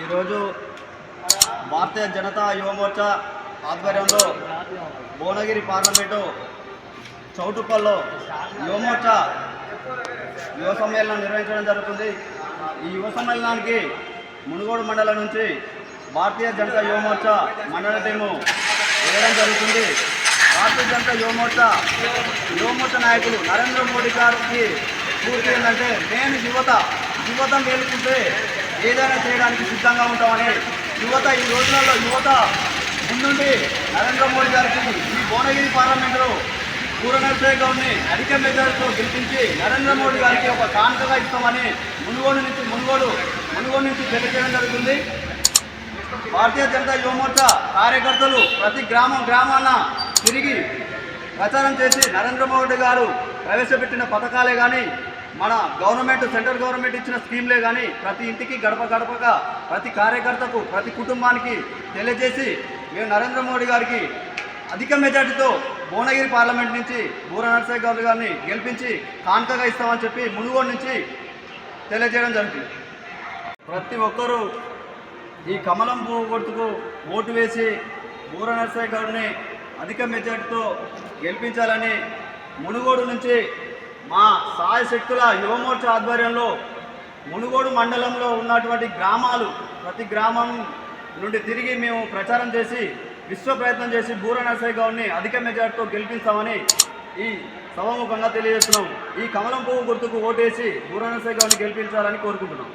ఈరోజు భారతీయ జనతా యువమోర్చా ఆధ్వర్యంలో భువనగిరి పార్లమెంటు చౌటుప్పల్లో యువమోర్చా యువ సమ్మేళనం నిర్వహించడం జరుగుతుంది. ఈ యువ సమ్మేళనానికి మునుగోడు మండలం నుంచి భారతీయ జనతా యువమోర్చా మండల టీము వేయడం జరుగుతుంది. భారతీయ జనతా యువమోర్చా యువమోర్చా నాయకులు నరేంద్ర మోడీ గారికి పూర్తి ఏంటంటే నేను యువత యువత మేలుకుంటే ఏదైనా చేయడానికి సిద్ధంగా ఉంటామని యువత ఈ రోజులలో యువత ముందుండి నరేంద్ర మోడీ గారికి ఈ భువనగిరి పార్లమెంటులో పూర్ణశేఖర్ గౌడ్ని అధిక మెజార్టీతో గెలిపించి నరేంద్ర మోడీ గారికి ఒక కానుకగా ఇస్తామని మునుగోడు నుంచి మునుగోడు మునుగోడు నుంచి తెలియజేయడం జరుగుతుంది. భారతీయ జనతా యువమోర్చా కార్యకర్తలు ప్రతి గ్రామం గ్రామాన తిరిగి ప్రచారం చేసి నరేంద్ర మోడీ గారు ప్రవేశపెట్టిన పథకాలే కానీ మన గవర్నమెంట్ సెంట్రల్ గవర్నమెంట్ ఇచ్చిన స్కీమ్లే కానీ ప్రతి ఇంటికి గడప గడపగా ప్రతి కార్యకర్తకు ప్రతి కుటుంబానికి తెలియజేసి మేము నరేంద్ర మోడీ గారికి అధిక మెజార్టీతో భువనగిరి పార్లమెంట్ నుంచి బూర నరసయ్య గౌడ్ గారిని గెలిపించి కానుకగా ఇస్తామని చెప్పి మునుగోడు నుంచి తెలియజేయడం జరుగుతుంది ప్రతి ఒక్కరూ ఈ కమలం పువ్వు గుర్తుకు ఓటు వేసి బూర నరసయ్య గారిని అధిక మెజార్టీతో గెలిపించాలని మునుగోడు నుంచి మా సాయశక్తుల శక్తుల ఆధ్వర్యంలో మునుగోడు మండలంలో ఉన్నటువంటి గ్రామాలు ప్రతి గ్రామం నుండి తిరిగి మేము ప్రచారం చేసి విశ్వ ప్రయత్నం చేసి బూర నర్సయ్య గౌడ్ని అధిక మెజార్టీతో గెలిపిస్తామని ఈ సభాముఖంగా తెలియజేస్తున్నాం. ఈ కమలం పువ్వు గుర్తుకు ఓటేసి బూర నర్సయ్య గౌడ్ని గెలిపించాలని కోరుకుంటున్నాం.